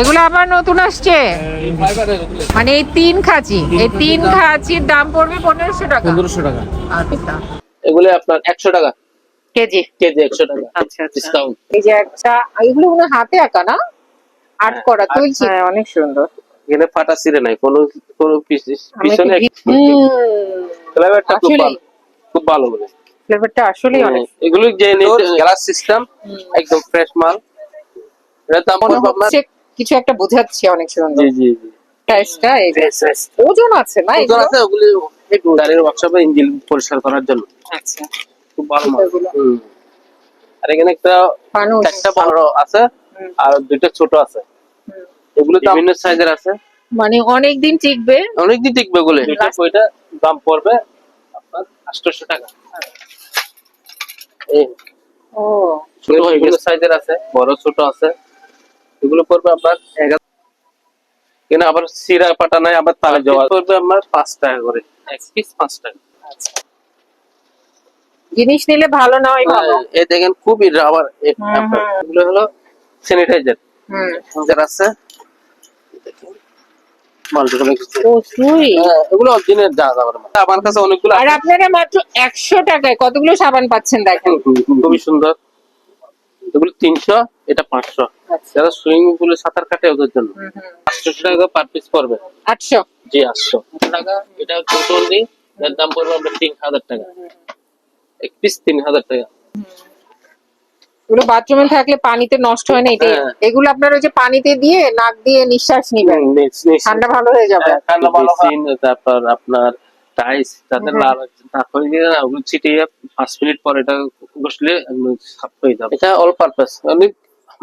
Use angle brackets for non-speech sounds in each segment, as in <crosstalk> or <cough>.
এগুলো আবার নতুন আসছে। মানে এই তিন খাঁচি। এই তিন খাঁচির দাম পড়বে পনেরোশো টাকা। পনেরোশো টাকা। আচ্ছা। এগুলো আপনার একশো টাকা। কেজি। কেজি একশো টাকা। আচ্ছা আচ্ছা। ডিসকাউন্ট এই যে একটা এগুলো মনে হাতে আঁকা না? আর্ট হ্যাঁ, করা তুলছি। হ্যাঁ অনেক সুন্দর। এখানে ফাটা ছিঁড়ে নাই কোনো কোনো পিছনে ফ্লেভারটা খুব ভালো। খুব ভালো বলে ফ্লেভারটা আসলেই অনেক এগুলো যে গ্লাস সিস্টেম একদম ফ্রেশ মাল। এটার দাম পড়বে আপনার কিছু একটা বোঝাচ্ছে অনেক সুন্দর। জি জি এই ওজন আছে না ওজন আছে ওগুলি এই গাড়ির ওয়ার্কশপে ইঞ্জিন পরিষ্কার করার জন্য। আচ্ছা। খুব ভালো মাল আর এখানে একটা ফানুস একটা বড় আছে আর দুইটা ছোট আছে। এগুলো বিভিন্ন সাইজের আছে। মানে অনেক দিন টিকবে। অনেকদিন টিকবে বলে ওইটা দাম পড়বে আপনার আটশোশো টাকা। এই ও। ছোট বিভিন্ন সাইজের আছে। বড় ছোট আছে। এগুলো পড়বে আপনার কিন্তু আবার সিরা পাটা নাই আবার তালে যাওয়া পড়বে আপনার পাঁচ টাকা করে। এক পিস পাঁচ টাকা। জিনিস নিলে ভালো না হয় হ্যাঁ, এই দেখেন খুবই রাবার। এগুলো হলো স্যানিটাইজার হুম। যারা আছে মাল্টিপল ও সুই। এগুলো অরিজিনাল যা যাবার আমার কাছে অনেকগুলো আর আপনারা মাত্র একশো টাকায় কতগুলো সাবান পাচ্ছেন দেখেন? খুবই সুন্দর। এগুলো তিনশো। এটা পাঁচশো। আচ্ছা। যারা সুইমিং পুলে সাঁতার কাটে ওদের জন্য। পাঁচশো টাকা পার পিস পড়বে। আটশো? জি আটশো। টাকা এটা টোটাল দিই এর দাম পড়বে আপনার তিন হাজার টাকা। এক পিস তিন হাজার টাকা। এগুলো বাথরুমে থাকলে পানিতে নষ্ট হয় না এটাই। হ্যাঁ। এগুলো আপনার ওই যে পানিতে দিয়ে নাক দিয়ে নিঃশ্বাস নিবেন। ঠান্ডা ভালো হয়ে যাবে। হ্যাঁ, ঠান্ডা ভালো। তারপর আপনার টাইস তাদের লাল দাগ হয়ে গেলে না, ওগুলো ছিটিয়ে পাঁচ মিনিট পর এটা ঘষলে সাফ হয়ে যাবে। এটা অল পারপাস অনেক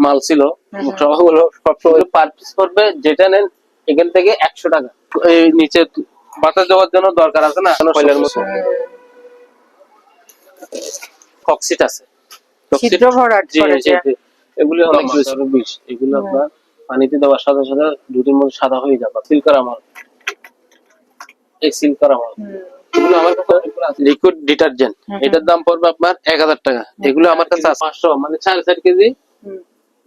মাল ছিল। সবগুলো সবসময় পার পিস করবে যেটা নেন এখান থেকে একশো টাকা। এই নিচে বাতাস দেওয়ার জন্য দরকার আছে না? কয়লার মতো। কক্সিট আছে। এগুলো বিষ এগুলো আপনার পানিতে দেওয়ার সাথে সাথে মধ্যে সাদা হয়ে যাবে। সিল করা মাল। এই সিল করা মাল। এগুলো আমার কাছে লিকুইড ডিটারজেন্ট এটার দাম পড়বে আপনার এক হাজার টাকা। এগুলো আমার কাছে পাঁচশো মানে চার চার কেজি।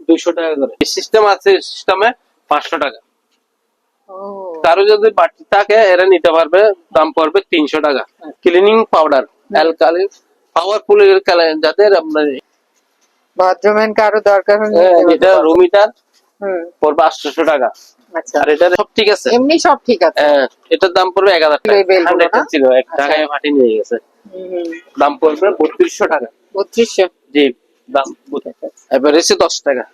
দুইশো টাকা করে। সিস্টেম আছে সিস্টেমে পাঁচশো টাকা। ও। কারও যদি বাড়তি থাকে এরা নিতে পারবে দাম পড়বে তিনশো টাকা। ক্লিনিং পাউডার অ্যালকালিন পাওয়ারফুল যাদের আপনার বাথরুমের কারও দরকার হ্যাঁ, এটা পারবে। রুম হিটার হুম, পড়বে আটশোশো টাকা। আচ্ছা। আর এটা সব ঠিক আছে? এমনি সব ঠিক আছে। হ্যাঁ, এটার দাম পড়বে এক হাজার টাকা? ছিল এক আচ্ছা। টাকায় ফাটি নিয়ে গেছে। হুম, দাম পড়বে বত্রিশশো টাকা। বত্রিশশো? জি দাম। এবার এসে দশ টাকা।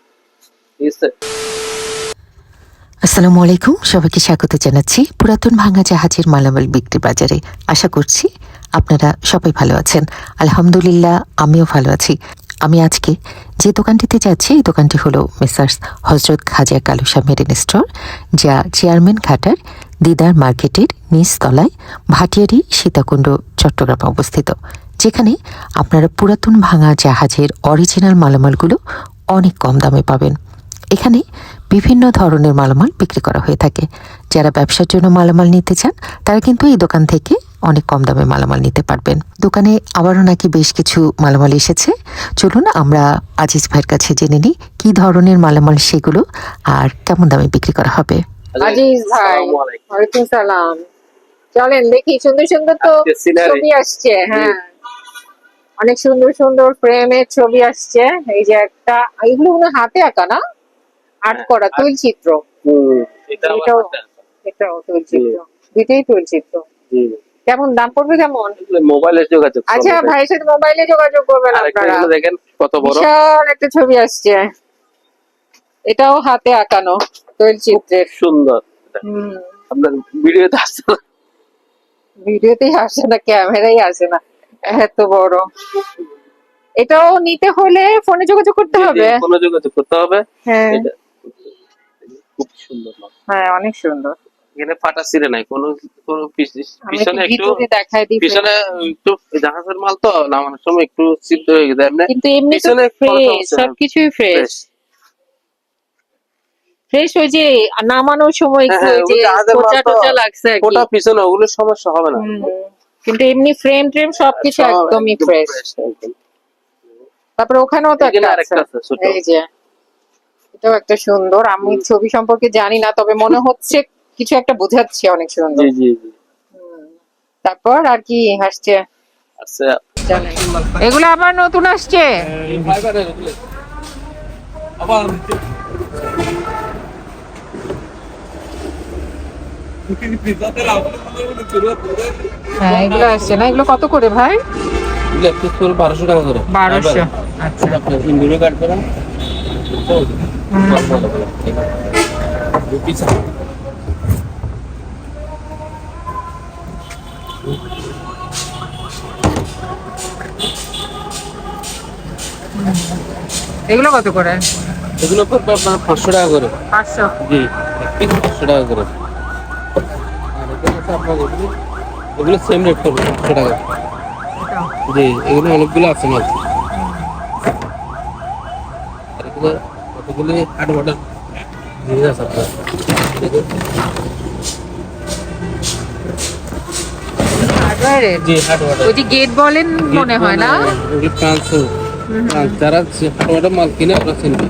আসসালামু আলাইকুম, সবাইকে স্বাগত জানাচ্ছি পুরাতন ভাঙা জাহাজের মালামাল বিক্রি বাজারে। আশা করছি আপনারা সবাই ভালো আছেন। আলহামদুলিল্লাহ, আমিও ভালো আছি। আমি আজকে যে দোকানটিতে যাচ্ছি, এই দোকানটি হলো messrs Hazrat Khaja Kalusha marine store, যা চেয়ারম্যান ঘাটার দিদার মার্কেটের নিচতলায় ভাটিয়ারি, সীতাকুণ্ড, চট্টগ্রামে অবস্থিত। যেখানে আপনারা পুরাতন ভাঙা জাহাজের অরিজিনাল মালামালগুলো অনেক কম দামে পাবেন। এখানে বিভিন্ন ধরনের মালামাল বিক্রি করা হয়ে থাকে। যারা ব্যবসার জন্য মালামাল নিতে চান তারা কিন্তু এই দোকান থেকে অনেক কম দামে মালামাল নিতে পারবেন। দোকানে আবারও নাকি বেশ কিছু মালামাল এসেছে। চলুন আমরা আজিজ ভাইয়ের কাছে জেনে নিই কি ধরনের মালামাল সেগুলো আর কেমন দামে বিক্রি করা হবে। আজিজ ভাই ওয়ালাইকুম সালাম। চলেন দেখি সুন্দর সুন্দর তো ছবি আসছে হ্যাঁ। অনেক সুন্দর সুন্দর ফ্রেমের ছবি আসছে। এই যে একটা এগুলো মনে হাতে আঁকা না? আর্ট করা art- তুল চিত্র এটা আমার এটাও- এটাও তুল চিত্র দুইটাই তুল চিত্র কেমন দাম পড়বে কেমন? মোবাইলে যোগাযোগ আচ্ছা। ভাইয়ের সাথে মোবাইলে যোগাযোগ করবেন আপনারা। দেখেন কত বড়। বিশাল একটা ছবি আসছে। এটাও হাতে আঁকানো তৈল চিত্রের সুন্দর। হুম। আপনার ভিডিওতে আসছে না? ভিডিওতেই আসে না ক্যামেরাই আসে না। এত বড়। এটাও নিতে হলে ফোনে যোগাযোগ করতে হবে। ফোনে যোগাযোগ করতে হবে। হ্যাঁ। খুব সুন্দর হ্যাঁ অনেক সুন্দর। এখানে ফাটা ছিঁড়ে নাই কোনো কোনো পিছনে একটু পিছনে একটু জাহাজের মাল তো নামানোর সময় একটু হয়ে গেছে এমনি কিন্তু এমনি তো ফ্রেশ সবকিছুই ফ্রেশ। ফ্রেশ। ওই যে নামানোর সময় একটু হ্যাঁ, ওই যে কোচা টোচা লাগছে আর কি। ওটা পিছনে ওগুলো সমস্যা হবে না। কিন্তু এমনি ফ্রেম ট্রেম সবকিছু একদমই ফ্রেশ তারপরে ওখানেও তো একটা আছে। এই যে এটাও একটা সুন্দর। আমি ছবি সম্পর্কে জানি না তবে মনে হচ্ছে কিছু একটা বোঝাচ্ছে অনেক সুন্দর। জি জি জি। তারপর আর কি আসছে আচ্ছা এগুলো আবার নতুন আসছে? আবার হ্যাঁ এগুলো আসছে না। এগুলো কত করে ভাই? বারোশো টাকা করে। বারোশো। আচ্ছা। ইন্ডিভিজুয়াল করেন। এগুলো কত করে? এগুলো পড়বে আপনার পাঁচশো টাকা করে। পাঁচশো? জি পিস পাঁচশো টাকা করে। আর এখানে আছে আপনার এগুলো সেম রেট করবে পাঁচশো টাকা। জি এগুলো অনেকগুলো আছে মাল আর এগুলো জি হাট ওই যে গেট বলেন মনে হয় না? এগুলো ফ্রান্স ফ্রান্স যারা হাট বাটার মাল কিনে আপনার চিনবে।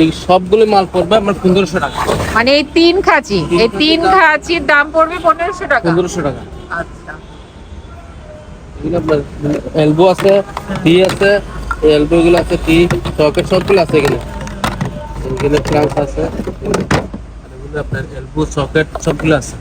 এই সবগুলো মাল পড়বে পনেরোশো টাকা। মানে এই তিন খাঁচি। এই তিন খাঁচির দাম পড়বে পনেরোশো টাকা? পনেরোশো টাকা। আচ্ছা। এলবো আছে টি আছে এলবো গুলো আছে টি সকেট সবগুলো আছে এখানে। এখানে প্লাস আছে। আপনার এলবো সকেট সবগুলো আছে।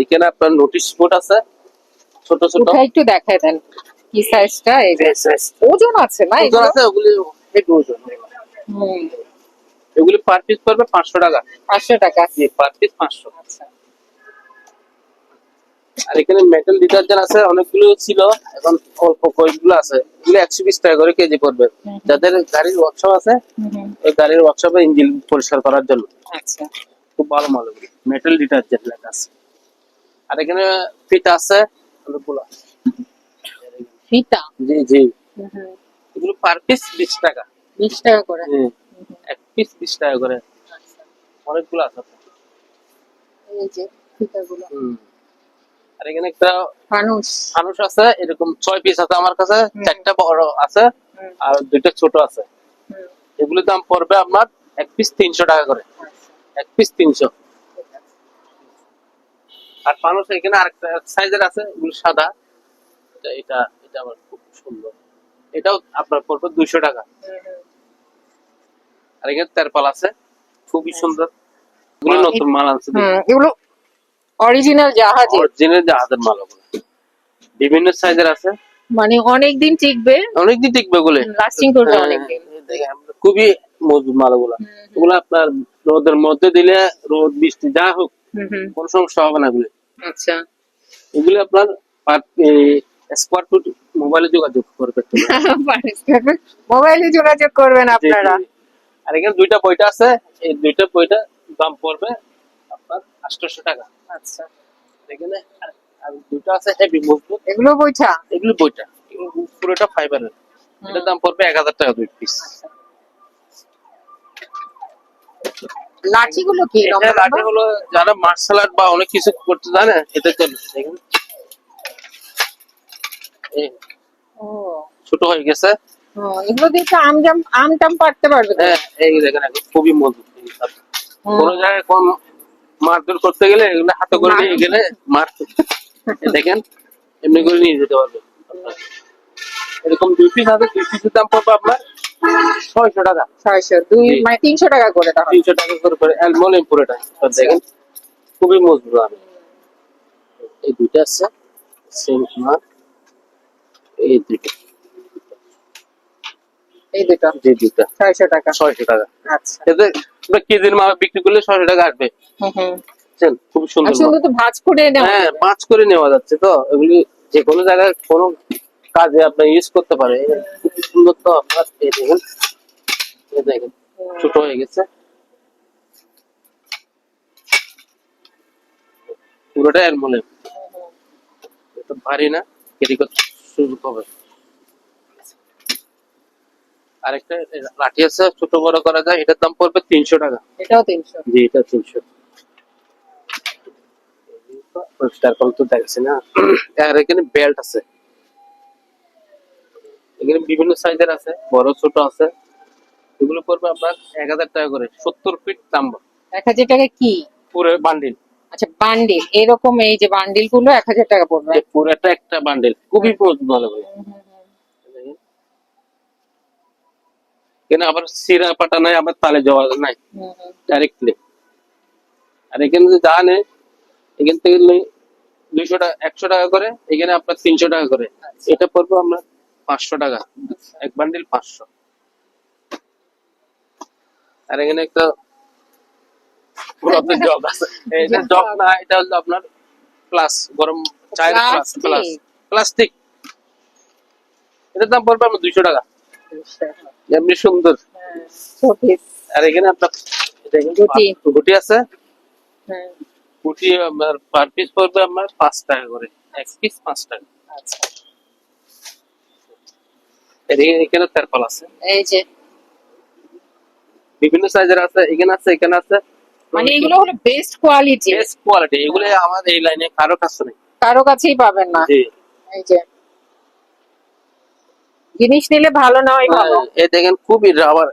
এখানে আপনার নোটিশ বোর্ড আছে। ছোট ছোট। একটু দেখায় দেন কি সাইজটা এই ওজন আছে না ওজন আছে ওগুলি ওজন হুম। এগুলি পার পিস পড়বে পাঁচশো টাকা। পাঁচশো টাকা। জি পার পিস পাঁচশো। আচ্ছা। আর এখানে মেটাল ডিটারজেন্ট আছে অনেকগুলো ছিল। এখন অল্প কয়েকগুলো আছে। এগুলো একশো বিশ টাকা করে কেজি পড়বে। যাদের গাড়ির ওয়ার্কশপ আছে। ওই গাড়ির ওয়ার্কশপে ইঞ্জিন পরিষ্কার করার জন্য। আচ্ছা। খুব ভালো মাল মেটাল ডিটারজেন্ট লেখা আছে। আর এখানে ফিতা আছে অনেকগুলো। ফিতা? জি জি। এগুলো পার পিস বিশ টাকা। বিশ টাকা করে। এক পিস টাকা করে। অনেকগুলো আছে। এই যে ফিতাগুলো। আর এখানে একটা ফানুস। মানুষ আছে এরকম ছয় পিস আছে আমার কাছে চারটা বড় আছে আর দুইটা ছোট আছে। হুম। এগুলোর দাম পড়বে আপনার এক পিস তিনশো টাকা করে। আচ্ছা, এক পিস তিনশো। আর মানুষ এখানে আরেকটা সাইজের আছে এগুলো সাদা। এটা এটা আমার খুব সুন্দর। এটাও আপনার পড়বে দুইশো টাকা। আর এখানে তেরপাল আছে। খুবই সুন্দর। এগুলো নতুন মাল আছে এগুলো অরিজিনাল জাহাজে অরিজিনাল জাহাজের মাল বিভিন্ন সাইজের আছে। মানে অনেক দিন টিকবে। অনেকদিন টিকবে ওগুলো। লাস্টিং করবে হ্যাঁ, অনেক দিন খুবই মজবুত মাল ওগুলো। আপনার রোদের মধ্যে দিলে রোদ বৃষ্টি যা হোক হুম। সমস্যা হবে না এগুলো। আচ্ছা। এগুলো আপনার স্কোয়ার ফুট মোবাইলে যোগাযোগ করবে। <laughs> মোবাইলে যোগাযোগ করবেন আপনারা। আর এখানে দুইটা বইটা আছে। এই দুইটা বইটা দাম পড়বে আপনার আটশোশো টাকা। আচ্ছা। এখানে আর- দুইটা আছে হেভি মজবুত এগুলো বইটা এগুলো বইটা পুরোটা ফাইবারের এটার দাম পড়বে এক হাজার টাকা দুই পিস লাঠিগুলো কি? যারা মার্শাল আর্ট বা অনেক কিছু করতে জানে দেখুন ছোট হয়ে গেছে। এগুলো দিয়ে তো আম জাম আম টাম পারতে পারবে হ্যাঁ এই দেখেন খুবই মজবুত জিনিস কোনো জায়গায় কোন মারধর করতে গেলে এগুলো হাতে করে নিয়ে গেলে মার এই দেখেন এমনি করে নিয়ে যেতে পারবে। এরকম দুই পিস আছে দুই পিসের দাম পড়বে আপনার ছয়শো টাকা। ছয়শো দুই মানে তিনশো টাকা করে তিনশো টাকা করে পড়ে অ্যালমোনিয়াম পুরোটা সব দেখেন খুবই মজবুত আমি। এই দুইটা আছে সেম এই দুইটা। এই দুটো? টাকা। টাকা। আচ্ছা। এতে কেজির বিক্রি করলে ছয়শো টাকা আসবে। হুম হুম। বুঝছেন? খুব সুন্দর আর সুন্দর তো ভাজ করে নেওয়া হ্যাঁ করে নেওয়া যাচ্ছে তো। এগুলি যে কোনো জায়গায় কোনো কাজে আপনি ইউজ করতে পারে খুব সুন্দর তো আপনার। এই দেখেন। এই দেখেন ছোট হয়ে গেছে। পুরোটা অ্যালমোনিয়াম এটা ভারী না ক্যারি করতে সুযোগ হবে। আরেকটা লাঠি আছে ছোট বড় করা যায় এটার দাম পড়বে তিনশো টাকা। এটাও তিনশো। জি এটা তিনশো। তারপর তো দেখছি না। আর এখানে বেল্ট আছে। এখানে বিভিন্ন সাইজের আছে বড় ছোট আছে। এগুলো পড়বে আপনার এক হাজার টাকা করে সত্তর ফিট লাম্বা এক হাজার টাকা কি? পুরো বান্ডিল। আচ্ছা বান্ডিল। এরকম এই যে বান্ডিলগুলো এক হাজার টাকা পড়বে। পুরোটা একটা বান্ডিল। খুবই ভালো ভাই এখানে আবার সিরা পাটা নাই আবার তালে যাওয়া নাই। ডাইরেক্টলি আর এখানে যে যা নেই এখান থেকে দুইশো টাকা একশো টাকা করে এখানে আপনার তিনশো টাকা করে। এটা পড়ব আমরা পাঁচশো টাকা। এক বান্ডিল পাঁচশো। আর এখানে একটা <laughs> জগ আছে। এটা জগ না এটা হলো আপনার প্লাস গরম চায়ের প্লাস প্লাস প্লাস্টিক এটার দাম পড়বে আপনার দুইশো টাকা। এমনি সুন্দর। হ্যাঁ, আর এখানে আপনার গুটি। গুটি আছে। হ্যাঁ, গুটি আপনার পার পিস পড়বে আপনার পাঁচ টাকা করে। এক পিস পাঁচ টাকা। আচ্ছা। এখানে- এখানে আছে। এই যে। বিভিন্ন সাইজের আছে এখানে আছে এখানে আছে। মানে এগুলো হলো বেস্ট কোয়ালিটি বেস্ট কোয়ালিটি এগুলো আমার এই লাইনে কারও কাছে নেই। কারও কাছেই পাবেন না। জি। এই যে। জিনিস নিলে ভালো নয় ভালো হ্যাঁ, এই দেখেন খুবই রাবার।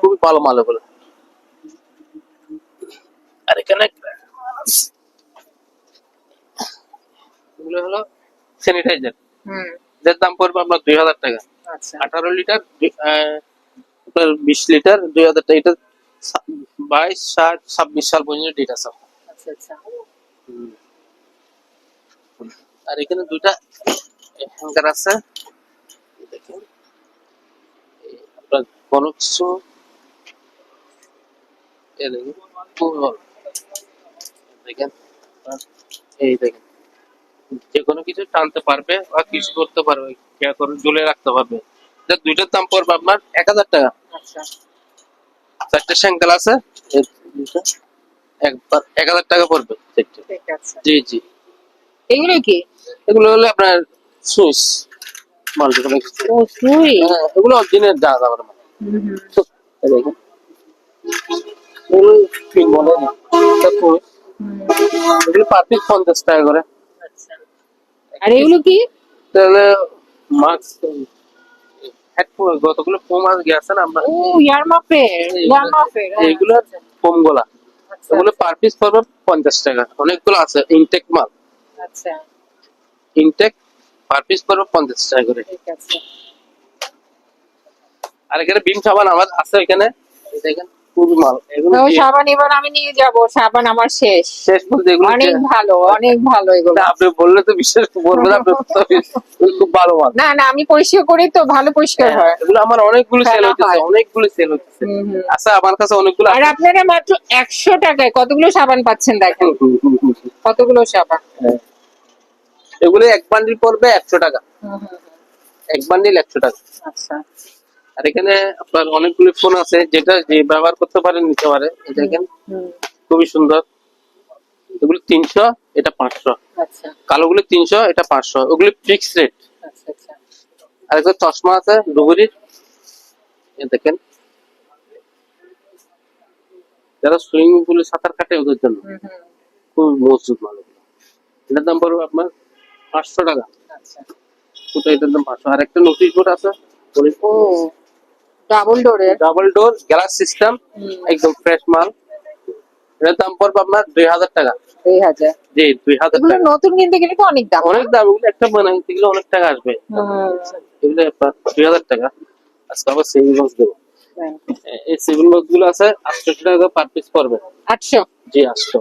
খুবই ভালো মাল এগুলো। আর এখানে এগুলো হলো স্যানিটাইজার হুম। যার দাম পড়বে আপনার দুই হাজার টাকা। আচ্ছা। আঠারো লিটার আপনার বিশ লিটার দুই হাজার টাকা। এটা বাইশ ষাট ছাব্বিশ সাল পর্যন্ত ডেট আছে। আচ্ছা আচ্ছা। আর এখানে দুইটা হ্যাঙ্গার আছে দেখেন দেখেন এই দেখেন যে কোনো কিছু টানতে পারবে বা কিছু করতে পারবে কেয়া করে ঝুলে রাখতে পারবে দুইটার দাম পড়বে আপনার এক হাজার টাকা চারটে স্যাঙ্কেল আছে। একবার এক হাজার টাকা পড়বে জি জি। এগুলো কি? এগুলো হলো আপনার সুইচ মাল্টিপ্লাই ও সুই? হ্যাঁ এগুলো অরিজিনাল যা যাবার হুম হুম। এই দেখেন। এগুলো পিন বলে না এগুলো পার পিস পঞ্চাশ টাকা করে। আচ্ছা। আর এগুলো কি? তাহলে মাস্ক হেডফোন যতগুলো ফোম আস গেছে না আমরা? ও ফোমগুলা আচ্ছা। পার পিস পড়বে পঞ্চাশ টাকা। অনেকগুলো আছে ইনটেক মাল। আচ্ছা। ইনটেক পার পিস পড়বে পঞ্চাশ টাকা করে। ঠিক আছে। আর এখানে বিম সাবান আমার আছে এখানে। দেখেন খুবই মাল এগুলো সাবান এবার আমি নিয়ে যাব সাবান আমার শেষ। শেষ পর্যন্ত এগুলো অনেক ভালো অনেক ভালো এগুলো। আপনি বললে তো বিশ্বাস করবে না আপনি <laughs> খুব ভালো মাল। না না আমি পরিষ্কার করি তো ভালো পরিষ্কার হয় এগুলো আমার অনেকগুলো সেল হচ্ছে অনেকগুলো সেল হচ্ছে। আচ্ছা আমার কাছে অনেকগুলো আর আপনারা মাত্র একশো টাকায় কতগুলো সাবান পাচ্ছেন দেখেন? কতগুলো সাবান? হ্যাঁ। এগুলো এক বান্ডিল পড়বে একশো টাকা। এক বান্ডিল একশো টাকা। আচ্ছা। আর এখানে আপনার অনেকগুলো ফোন আছে যেটা যে ব্যবহার করতে পারেন নিতে পারে। দেখেন খুবই সুন্দর। এগুলো তিনশো এটা পাঁচশো। আচ্ছা। কালোগুলো তিনশো এটা পাঁচশো। ওগুলো ফিক্স রেট আর একটা চশমা আছে ডুবুরির দেখেন। যারা সুইমিং পুলে সাঁতার কাটে ওদের জন্য। খুব মজবুত মাল এগুলো। এটার দাম পড়বে আপনার পাঁচশো টাকা। আচ্ছা এটার দাম পাঁচশো। আর একটা নোটিশ বোর্ড আছে ও ডাবল ডোরের ডাবল ডোর গ্লাস সিস্টেম একদম ফ্রেশ মাল। এটার দাম পড়বে আপনার দুই হাজার টাকা। দুই হাজার। জি দুই হাজার এগুলো টাকা। নতুন কিনতে গেলে তো অনেক দাম। অনেক দাম এগুলো একটা গেলে অনেক টাকা আসবে। এগুলো দুই হাজার টাকা। আজকে আবার সিভিল বক্স দেবো। হ্যাঁ। এই বক্সগুলো আছে আটশো টাকা পার পিস পড়বে। আটশো? জি আটশো।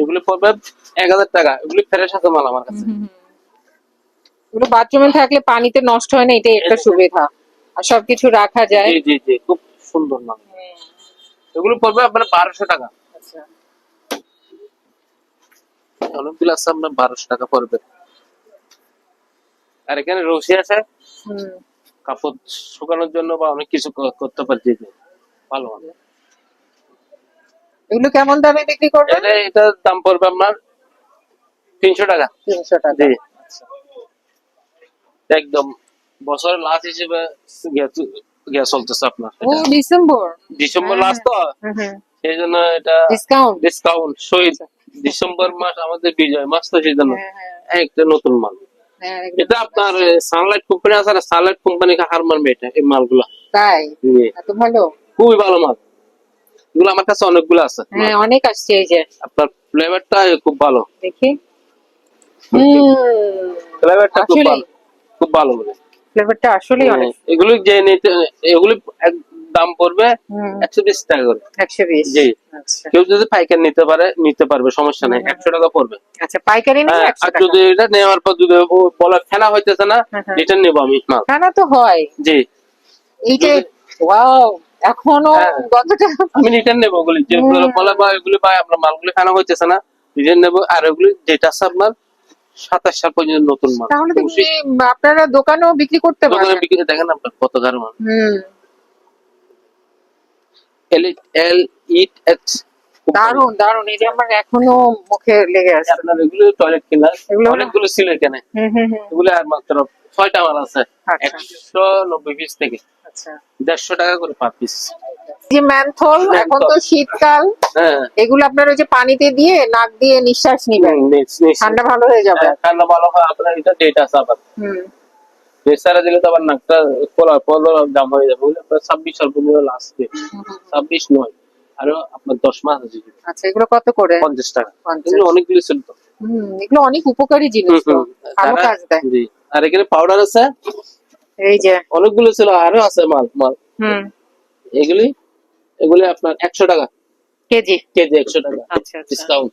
এগুলো পড়বে এক হাজার টাকা। এগুলি ফ্রেশ আছে মাল আমার কাছে। এগুলো বাথরুমে থাকলে পানিতে নষ্ট হয় না এটাই একটা সুবিধা। আর সবকিছু রাখা যায়। জি জি জি খুব সুন্দর মাল। এগুলো পড়বে আপনার বারোশো টাকা। আচ্ছা। অনেকগুলো আছে আপনার বারোশো টাকা পড়বে। আর এখানে রশি আছে। হুম। কাপড় শুকানোর জন্য বা অনেক কিছু করতে পারছি। ভালো মাল। এগুলো কেমন দামে বিক্রি করবেন? এটা দাম পড়বে আপনার তিনশো টাকা। তিনশো টাকা। একদম। বছরের লাস্ট হিসেবে গ্যাস চলতেছে আপনার। ও ডিসেম্বর? ডিসেম্বর হ্যাঁ। লাস্ট তো? হুম সেই জন্য এটা ডিসকাউন্ট ডিসকাউন্ট শহীদ। ডিসেম্বর মাস আমাদের বিজয় মাস তো সেই জন্য। হ্যাঁ, হ্যাঁ, একটা নতুন মাল। হ্যাঁ, এটা আপনার সানলাইট কোম্পানি আছে না সানলাইট কোম্পানি হার মারবে এটা এই মালগুলা। তাই? এত ভালো? খুবই ভালো মাল। এগুলো আমার কাছে অনেকগুলো আছে। হ্যাঁ অনেক আসছে এই যে। আপনার ফ্লেভারটা খুব ভালো। দেখি। ফ্লেভারটা খুব ভালো। খুব ভালো বলে। ফ্লেভারটা আসলেই অনেক। এগুলো যে নিতে এগুলি দাম পড়বে একশো বিশ টাকা করে। একশো বিশ। জি। আচ্ছা। কেউ যদি পাইকার নিতে পারে নিতে পারবে সমস্যা নেই। একশো টাকা পড়বে। আচ্ছা পাইকারি হ্যাঁ, আর যদি এটা নেওয়ার পর যদি বলে ফেনা হইতেছে না হ্যাঁ, হ্যাঁ। রিটার্ন নেব আমি খানা তো হয়। জি। এইটা ওয়াও এখনও হ্যাঁ। কতটা আমি রিটার্ন নেব ওগুলি যে হুম। বলে বা এগুলি বা আপনার মালগুলি ফেনা হইতেছে না রিটার্ন নেব। আর ওগুলি যেটা আছে আপনার সাতাশ সাল পর্যন্ত নতুন মাল। তাহলে কি আপনারা দোকানেও বিক্রি করতে দোকানে বিক্রি দেখেন আপনার কত মাল এল এল ইট এক্স দারুণ দারুণ এই যে আমার এখনও মুখে লেগে আছে। আপনার এগুলো টয়লেট কিনার অনেকগুলো ছিল এখানে হুম হুম হুম। এগুলো আর মাত্র ছয়টা মাল আছে আচ্ছা। একশো নব্বই পিস থেকে। দেড়শো টাকা করে পার পিস যে ম্যানথল এখন তো শীতকাল হ্যাঁ। এগুলো আপনার ওই যে পানিতে দিয়ে নাক দিয়ে নিঃশ্বাস নিবেন। ঠান্ডা ভালো হয়ে যাবে। হ্যাঁ, ঠান্ডা ভালো হয় আপনার এটা ডেট আছে আবার। দিলে তো আবার নাকটা খোলা পনেরো দাম হয়ে যাবে বুঝলে আপনার ছাব্বিশ সর্বনিম্ন লাস্টে ছাব্বিশ নয় আরও আপনার দশ মাস আছে আচ্ছা এগুলো কত করে? পঞ্চাশ টাকা। এগুলো অনেকগুলো ছিল তো। এগুলো অনেক উপকারী জিনিস। ভালো কাজ দেয়। আর এখানে পাউডার আছে? এই যে অনেকগুলো ছিল আরও আছে মাল মাল। হুম। এগুলি এগুলি আপনার একশো টাকা। কেজি? কেজি একশো টাকা। আচ্ছা আচ্ছা। ডিসকাউন্ট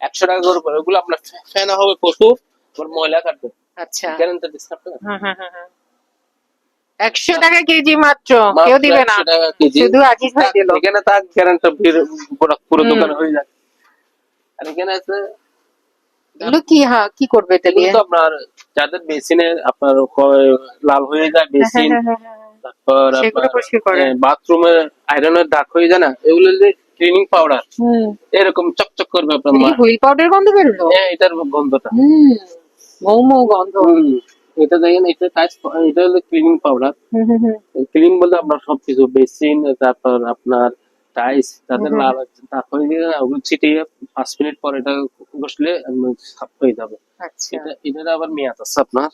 একশো টাকা করে পড়ে ওগুলো আপনার ফেনা হবে প্রচুর আবার ময়লা কাটবে। আচ্ছা। কেন তো ডিসকাউন্ট। একশো টাকা কেজি মাত্র কেউ দিবে না। কেজি। শুধু আজিজ ভাই দিল। এখানে তার গ্যারান্টি পুরো। দোকানে হয়ে যায়। আর এখানে আছে এগুলো কি হ্যাঁ কি করবে এটা দিয়ে? আপনার যাদের বেসিনে আপনার লাল হয়ে যায় বেসিন হ্যাঁ, হ্যাঁ, হ্যাঁ, হ্যাঁ। তারপর বাথরুমে আয়রনের দাগ হয়ে যায় না? এগুলো যে ক্লিনিং পাউডার হুম। এরকম চকচক করবে আপনার মা। হুইল পাউডার গন্ধ বেরোলো হ্যাঁ এটার গন্ধটা। হুম মৌ মৌ গন্ধ। এটা দেখেন এটা কাজ এটা হলো ক্লিনিং পাউডার। ক্লিন বলতে আপনার সবকিছু বেসিন তারপর আপনার টাইস তাদের লাল হয়ে গেলে ওগুলো ছিটিয়ে পাঁচ মিনিট পর এটা ঘষলে সাফ হয়ে যাবে। আচ্ছা। এটা এটার আবার মেয়াদ আছে আপনার।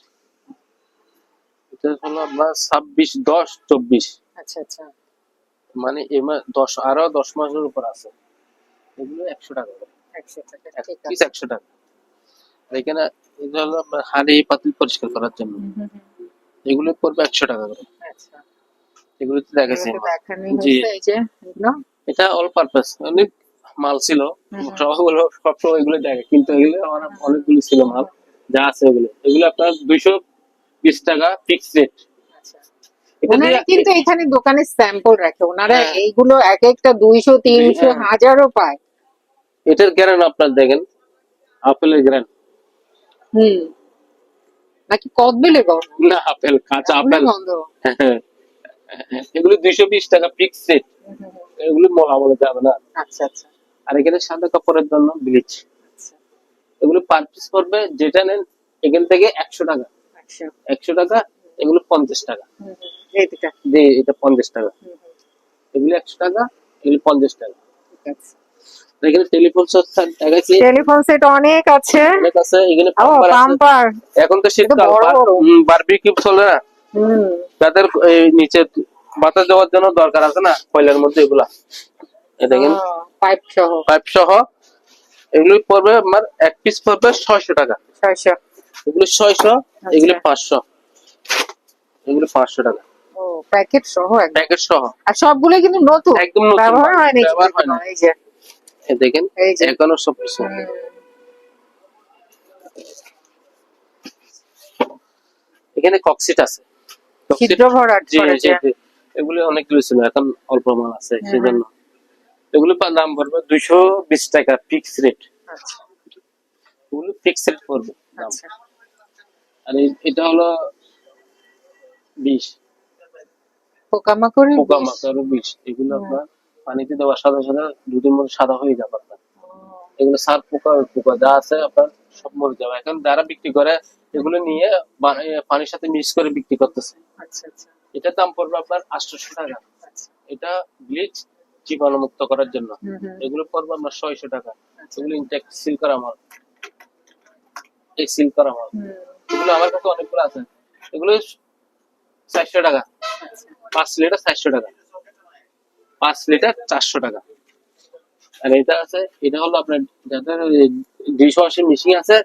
এটা হলো আপনার ছাব্বিশ দশ চব্বিশ। আচ্ছা আচ্ছা। মানে এমা দশ আরও দশ মাসের উপর আছে। এগুলো একশো টাকা একশো টাকা একশো টাকা। এখানে এটা হলো আপনার হাঁড়ি পাতিল পরিষ্কার করার জন্য। এগুলো পড়বে একশো টাকা করে। আচ্ছা। এগুলো তো দেখানি জি। এটা অল পারপাস অনেক মাল ছিল। সবগুলো সবসময় এগুলো দেখে। কিন্তু এগুলো আমার অনেকগুলো ছিল মাল। যা আছে এগুলো। এগুলো আপনার দুইশো বিশ টাকা ফিক্স রেট ওনারা কিন্তু এখানে দোকানে স্যাম্পল রাখে। ওনারা হ্যাঁ। এইগুলো এক একটা দুইশো তিনশো হ্যাঁ। হাজারও পায়। এটার গ্যারান আপনার দেখেন। আপেলের গ্যারান হুম। নাকি কদবেলে গো না আপেল কাঁচা আপেল। গন্ধ। এগুলো দুইশো বিশ টাকা ফিক্স রেট। এগুলো মলা বলে যাবে না। আচ্ছা আচ্ছা। আর এখানে সাদা কাপড়ের জন্য ব্লিচ আচ্ছা। এগুলো পার পিস পড়বে যেটা নেন এখান থেকে একশো টাকা। একশো। টাকা এগুলো পঞ্চাশ টাকা। যে এটা পঞ্চাশ টাকা। এগুলো একশো টাকা এগুলো পঞ্চাশ টাকা। এখানে টেলিফোন টেলিফোন সেট অনেক আছে। অনেক আছে এখানে পাম্পার এখন তো শীতকাল। বারবিকিউ চলে না। এই নিচে বাতাস দেওয়ার জন্য দরকার আছে না? কয়লার মধ্যে এগুলা? দেখেন। পাইপ সহ। পাইপ সহ। এগুলো পড়বে আমার এক পিস পড়বে ছয়শো টাকা। ছয়শো। এগুলো ছয়শো এগুলো পাঁচশো। এগুলো পাঁচশো টাকা। প্যাকেট সহ একদম প্যাকেট সহ। আর সবগুলো কিন্তু নতুন। একদম নতুন। ব্যবহার হয়নি ব্যবহার হয় না এই যে। দেখেন এখনও সব কিছু এখানে কক্সিট আছে। ছিদ্র ভরাট করেছে। এগুলো অনেকগুলো ছিল এখন অল্প মাল আছে সেজন্য। এগুলো পা- দাম পড়বে দুইশো বিশ টাকা ফিক্স রেট আচ্ছা। এগুলো ফিক্স রেট পড়বে দাম। আচ্ছা। আর এটা হলো বিষ পোকামাকড়ের পোকা বিষ। এগুলো হুম। আপনার পানিতে দেওয়ার সাথে সাথে দুধের মধ্যে সাদা হয়ে যাবে আপনার। এগুলো সার পোকা পোকা যা আছে আপনার সব মরে যাবে। এখন যারা বিক্রি করে এগুলো নিয়ে পানির সাথে মিক্স করে বিক্রি করতেছে। আচ্ছা আচ্ছা। এটার দাম পড়বে আপনার আটশোশো টাকা। এটা ব্লিচ জীবাণুমুক্ত করার জন্য। এগুলো পড়বে আমরা ছয়শো টাকা। এগুলো ইনটেক সিল করা মাল। এই সিল করা মাল। এগুলো আমার কাছে অনেকগুলো আছে। এগুলো চারশো টাকা। পাঁচ লিটার চারশো টাকা। পাঁচ লিটার চারশো টাকা। আর এটা আছে এটা হলো আপনার যাদের ডিশ ওয়াশিং মেশিন আছে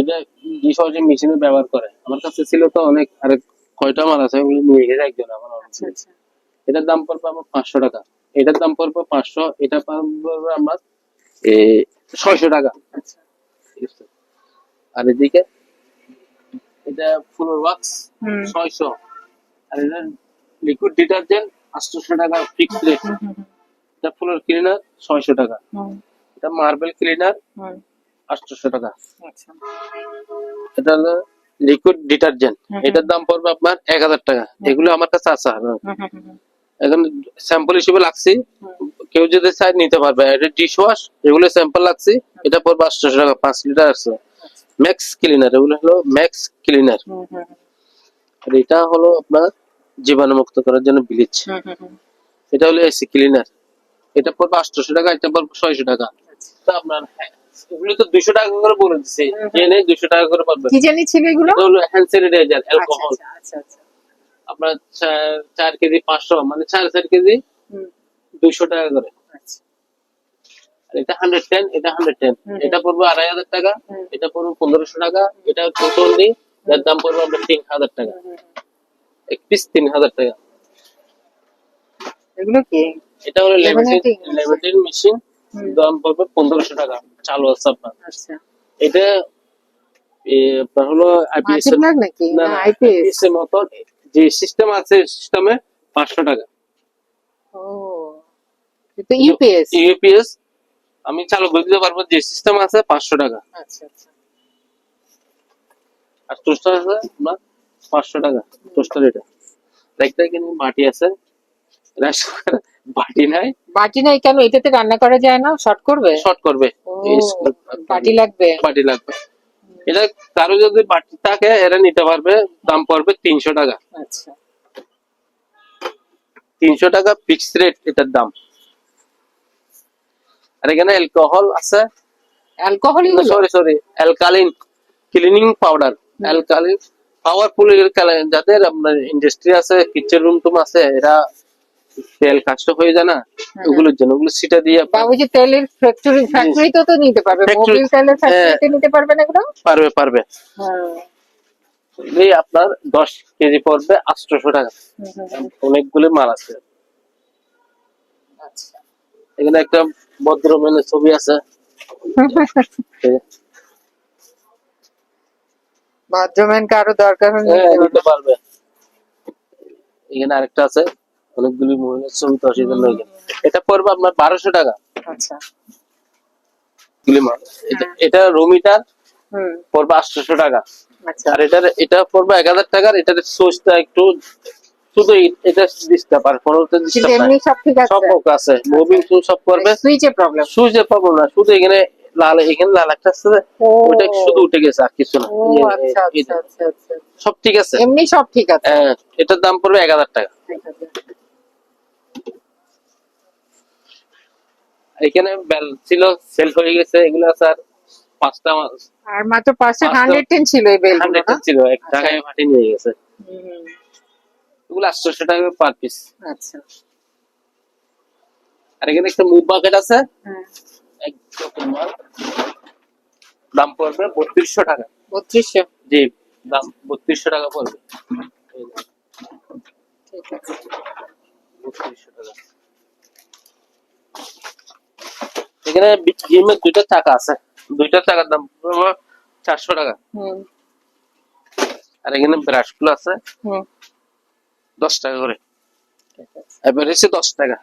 এটা ডিশ ওয়াশিং মেশিনে ব্যবহার করে। আমার কাছে ছিল তো অনেক আরেক কয়টা মাল আছে? ওগুলো নিয়ে গেছে একজন আমার আচ্ছা, আচ্ছা। এটার দাম পড়বে আমার পাঁচশো টাকা। এটার দাম পড়বে পাঁচশো এটা পড়বে আমার ছয়শো টাকা। আচ্ছা। আর এদিকে? এটা ফুলোর ওয়াক্স ছয়শো। আর এটা লিকুইড ডিটারজেন্ট আটশোশো টাকা ফিক্স রেট এটা ফুলোর ক্লিনার ছয়শো টাকা। এটা মার্বেল ক্লিনার আটশোশো টাকা। এটা হলো লিকুইড ডিটারজেন্ট এটার দাম পড়বে আপনার এক হাজার টাকা। এগুলো আমার কাছে আছে হুম, এখন স্যাম্পল হিসেবে লাগছি। কেউ যদি চায় নিতে পারবে। এটা ডিশ ওয়াশ এগুলো স্যাম্পল লাগছি। এটা পড়বে আটশোশো টাকা পাঁচ লিটার আছে। ম্যাক্স ক্লিনার এগুলো হলো ম্যাক্স ক্লিনার আর এটা হলো আপনার জীবাণুমুক্ত করার জন্য ব্লিচ। এটা হলো এসি ক্লিনার এটা পড়বে আটশোশো টাকা এটা পড়বে ছয়শো টাকা। তো আপনার হ্যাঁ, এগুলো তো দুশো টাকা করে বলে দিচ্ছে নেই দুশো টাকা করে পারবে কি জানি ছিল এগুলো? হলো হ্যান্ড স্যানিটাইজার অ্যালকোহল আপনার চার- কেজি পাঁচশো মানে চার চার কেজি দুইশো টাকা করে। আচ্ছা। আর এটা হান্ড্রেড টেন এটা হান্ড্রেড টেন এটা পড়বে আড়াই হাজার টাকা এটা পড়বে পনেরোশো টাকা এটা চৌচল্লি যার দাম পড়বে আপনার তিন হাজার টাকা। এক পিস তিন হাজার টাকা। এগুলো কি? এটা হলো লেমিনেটিং Laminating. মেশিন। দাম পড়বে পনেরোশো টাকা। চালু আছে আপনার। আচ্ছা। এটা আপনার হলো আইপিএস না আইপিএস। এর মতো যে সিস্টেম আছে সিস্টেমে পাঁচশো টাকা। ও এটা ইউপিএস ইউপিএস আমি চালু করে দিতে পারব যে সিস্টেম আছে পাঁচশো টাকা। আচ্ছা আচ্ছা। আর টোস্টার আছে আপনার পাঁচশো টাকা টোস্টার এটা। দেখতে কিন্তু বাটি আছে। রাইস কুকার বাটি নাই। বাটি নাই কেন? এটাতে রান্না করা যায় না? শর্ট করবে? শর্ট করবে। বাটি লাগবে। বাটি লাগবে। এটা কারও যদি বাটি থাকে এরা নিতে পারবে। দাম পড়বে তিনশো টাকা। আচ্ছা। তিনশো টাকা ফিক্সড রেট এটার দাম। আর এখানে অ্যালকোহল আছে। Alcohol sorry sorry alkaline cleaning powder alkaline powerful যাদের আপনার ইন্ডাস্ট্রি আছে কিচেন রুম টুম আছে এরা তেল কাজটা হয়ে যায় না ওগুলোর জন্য ওগুলো সিটা দিয়ে বাবু যে তেলের ফ্যাক্টরি ফ্যাক্টরি তো তো নিতে পারবে মোবিল তেলের ফ্যাক্টরিতে হ্যাঁ। নিতে পারবে না এগুলো? পারবে পারবে। হ্যাঁ। এই আপনার দশ কেজি পড়বে আটশোশো টাকা। অনেকগুলো মাল আছে। আচ্ছা। এখানে একটা ভদ্রমেনের ছবি আছে। যে, কারও দরকার হলে হ্যাঁ। নিতে পারবে। এখানে আরেকটা আছে। অনেকগুলি মহিলার ছবি তো সেই জন্য এটা পড়বে আপনার বারোশো টাকা। আচ্ছা। এটা রুমিটার পড়বে আটশোশো টাকা। আচ্ছা। আর এটার এটা পড়বে এক হাজার টাকার এটার সোর্সটা একটু শুধু এটা ডিস্টার্ব আর পরবর্তী ডিস্টার্ব সব আছে। ওকে আছে। মুভিং টু সব করবে সুইচে প্রবলেম প্রবলেম না শুধু এখানে লাল এখানে লাল একটা আছে ও। ওটা শুধু উঠে গেছে আর কিছু না। আচ্ছা আচ্ছা সব ঠিক আছে। এমনি সব ঠিক আছে। হ্যাঁ, এটার দাম পড়বে এক হাজার টাকা ঠিক আছে। এখানে বেল ছিল সেল হয়ে গেছে এগুলো স্যার পাঁচটা আর মাত্র পাঁচশো- হান্ড্রেড টেন ছিল এই বেলগুলো হান্ড্রেড না? ছিল এক টাকায় ফাটি নিয়ে গেছে। এগুলো আটশোশো টাকা পার পিস আচ্ছা। আর এখানে একটা মুভ বাকেট আছে। হ্যাঁ। দাম পড়বে বত্রিশশো টাকা। বত্রিশশো? জি দাম বত্রিশশো টাকা পড়বে। ঠিক আছে। বত্রিশশো টাকা। এখানে দুইটা চাকা আছে। দুইটা চাকার দাম চারশো টাকা। আর এখানে ব্রাশগুলো আছে দশ টাকা করে। ঠিক আছে দশ টাকা।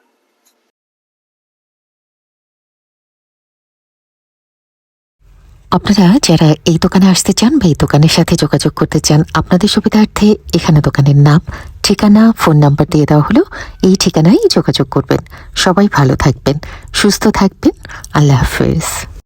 আপনারা যারা এই দোকানে আসতে চান বা এই দোকানের সাথে যোগাযোগ করতে চান আপনাদের সুবিধার্থে এখানে দোকানের নাম ঠিকানা, ফোন নাম্বার দিয়ে দেওয়া হলো। এই ঠিকানায় যোগাযোগ করবেন। সবাই ভালো থাকবেন, সুস্থ থাকবেন। আল্লাহ হাফেজ।